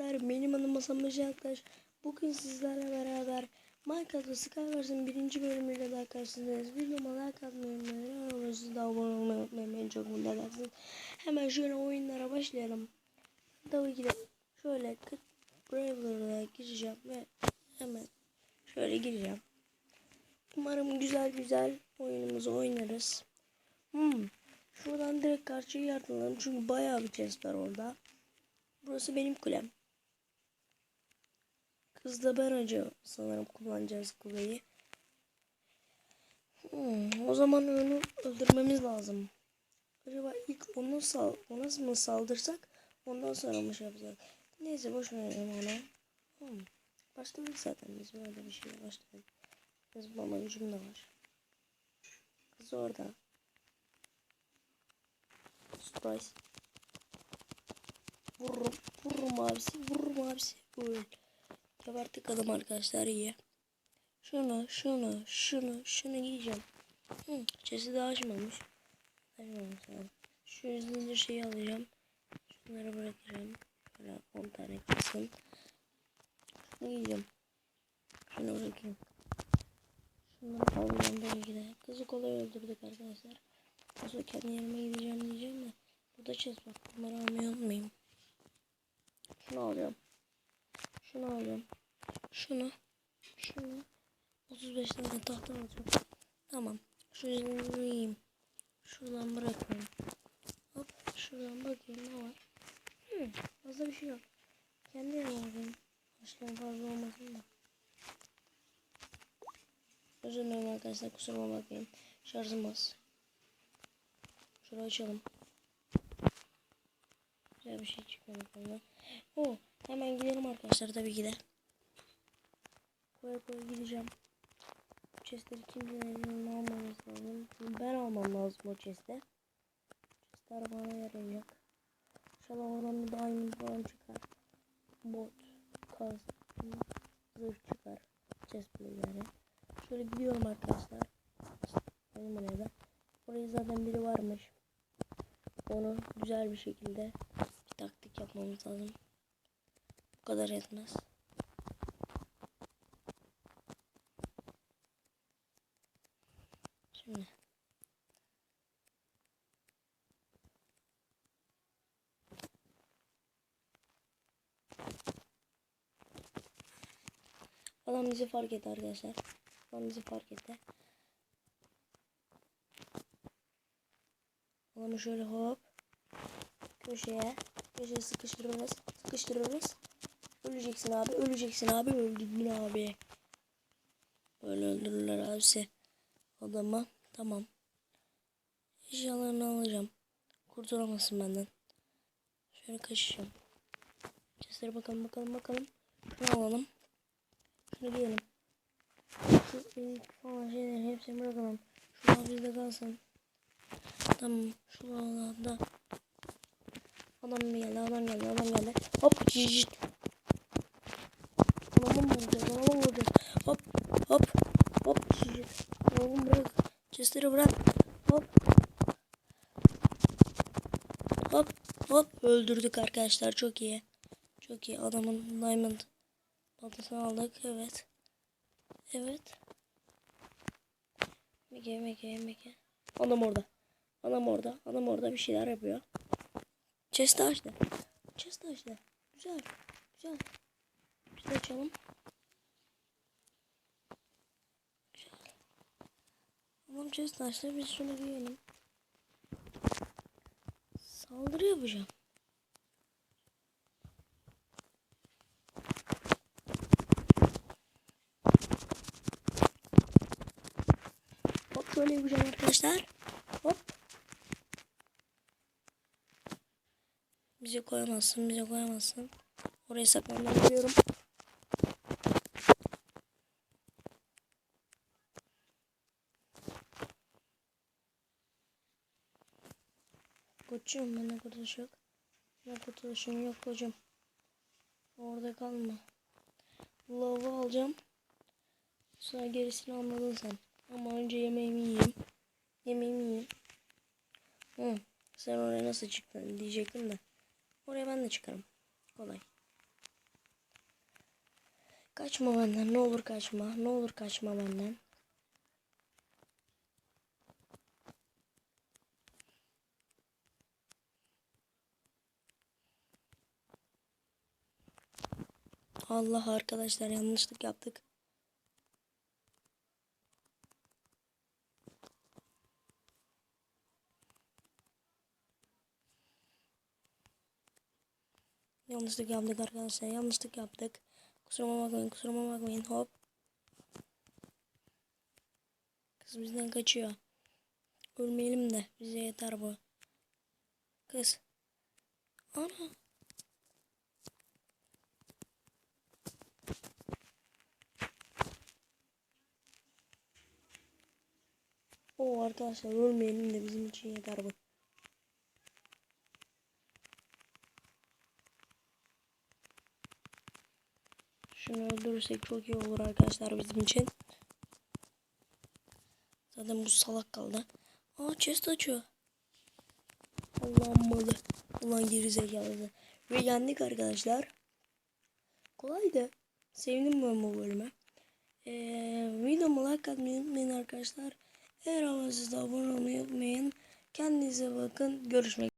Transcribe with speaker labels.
Speaker 1: arkadaşlar. Benim adım Hasan Beşi Aktaş. Bugün sizlerle beraber Minecraft ve Skywars'ın birinci bölümüyle daha karşınızdayız. Videoma like atmayı unutmayın. Orası da abone olmayı unutmayın. Beni çok mutlu edersiniz. Hemen şöyle oyunlara başlayalım. Tabii ki de şöyle Brawler'a gireceğim ve hemen şöyle gireceğim. Umarım güzel güzel oyunumuzu oynarız. Hmm. Şuradan direkt karşıya yardılalım çünkü bayağı bir chest var orada. Burası benim kulem. Kız da ben önce sanırım kullanacağız kuleyi. Hmm, o zaman onu öldürmemiz lazım. Acaba ilk onu sal ona mı saldırsak ondan sonra mı şey yapacak? Neyse boş verelim onu. Hmm. Başladık zaten biz böyle bir şeye başladık. Zıplama gücüm de var. Kız orada. Surprise. Vururum. Vururum abisi. Vururum abisi. Öl. Gebertik adam arkadaşlar iyi. Şunu, şunu, şunu, şunu giyeceğim. Hı, çesi de açmamış. Açmamış lazım. Şu zincir şeyi alacağım. Şunları bırakacağım. Şöyle 10 tane kalsın. Şunu giyeceğim. Şunu bırakayım. Şunları alacağım ki de. Kızı kolay öldürdük arkadaşlar. Nasıl kendi yerime gideceğim diyeceğim de. Burada chest bak. Bunları almayı unutmayayım. Şunu alacağım. Şunu alacağım. Şunu. Şunu. 35 tane tahta alacağım. Tamam. Şu zinciri yiyeyim. Şuradan bırakıyorum. Hop. Şuradan bakayım ne var. Hmm, fazla bir şey yok. Kendi yerime alayım. Başkan fazla olmasın da. Özür dilerim arkadaşlar kusuruma bakmayın. Şarjım az. Şurayı açalım. Güzel bir şey çıkmadı bana. Oo, hemen gidelim arkadaşlar tabii ki de. Koya koya gideceğim. Chestleri kimsenin almamız lazım. Ben almam lazım o chest'i. Chestler bana yarayacak. İnşallah oradan bir diamond falan çıkar. Bot, kaz, zırh çıkar. Chest yani. Şöyle gidiyorum arkadaşlar. Benim oraya da. Oraya zaten biri varmış. Onu güzel bir şekilde bir taktik yapmamız lazım. Bu kadar etmez. Şimdi. Adam bizi fark etti arkadaşlar. Adam bizi fark etti. Adamı şöyle hop köşeye köşeye sıkıştırırız sıkıştırırız. Öleceksin abi öleceksin abi öldürdün abi. Böyle öldürürler abisi adamı. Tamam. Eşyalarını alacağım. Kurtulamasın benden. Şöyle kaçacağım. Chest'lere bakalım bakalım bakalım. Şunu alalım. Şunu giyelim. Şu ilk falan şeylerin hepsini bırakalım. Şunlar bizde kalsın. Tamam. Şu alanda. Adam geldi, adam geldi, adam geldi. Hop, cicit. Adamı mı vuracağız, adamı mı vuracağız? Hop, hop, hop, cicit. Oğlum bırak. Chestleri bırak. Hop. Hop, hop. Öldürdük arkadaşlar, çok iyi. Çok iyi. Adamın diamond baltasını aldık, evet. Evet. Mege, mege, mege. Adam orada. Adam orada. Adam orada bir şeyler yapıyor. Chest açtı. Chest açtı. Güzel. Güzel. Biz açalım. Chest açtı. Biz şunu giyelim. Saldırı yapacağım. Hop şöyle yapacağım arkadaşlar. Hop. Bize koyamazsın, bize koyamazsın. Oraya saklanmam biliyorum. Koçum bana kurtuluş yok. Ne kurtuluşun yok hocam. Orada kalma. Lava alacağım. Sonra gerisini anladın sen. Ama önce yemeğimi yiyeyim. Yemeğimi yiyeyim. Hı. Sen oraya nasıl çıktın diyecektim de. Oraya ben de çıkarım. Kolay. Kaçma benden. Ne olur kaçma. Ne olur kaçma benden. Allah arkadaşlar yanlışlık yaptık. Yanlışlık yaptık arkadaşlar. Yanlışlık yaptık. Kusuruma bakmayın. Kusuruma bakmayın. Hop. Kız bizden kaçıyor. Ölmeyelim de. Bize yeter bu. Kız. Ana. O arkadaşlar ölmeyelim de bizim için yeter bu. Şunu öldürürsek çok iyi olur arkadaşlar bizim için. Zaten bu salak kaldı. Aa chest açıyor. Allah'ım malı. Ulan gerizekalı. Ve yendik arkadaşlar. Kolaydı. Sevdim ben bu bölüme. Ee, videomu like atmayı unutmayın arkadaşlar. Eğer ama siz de abone olmayı unutmayın. Kendinize bakın. Görüşmek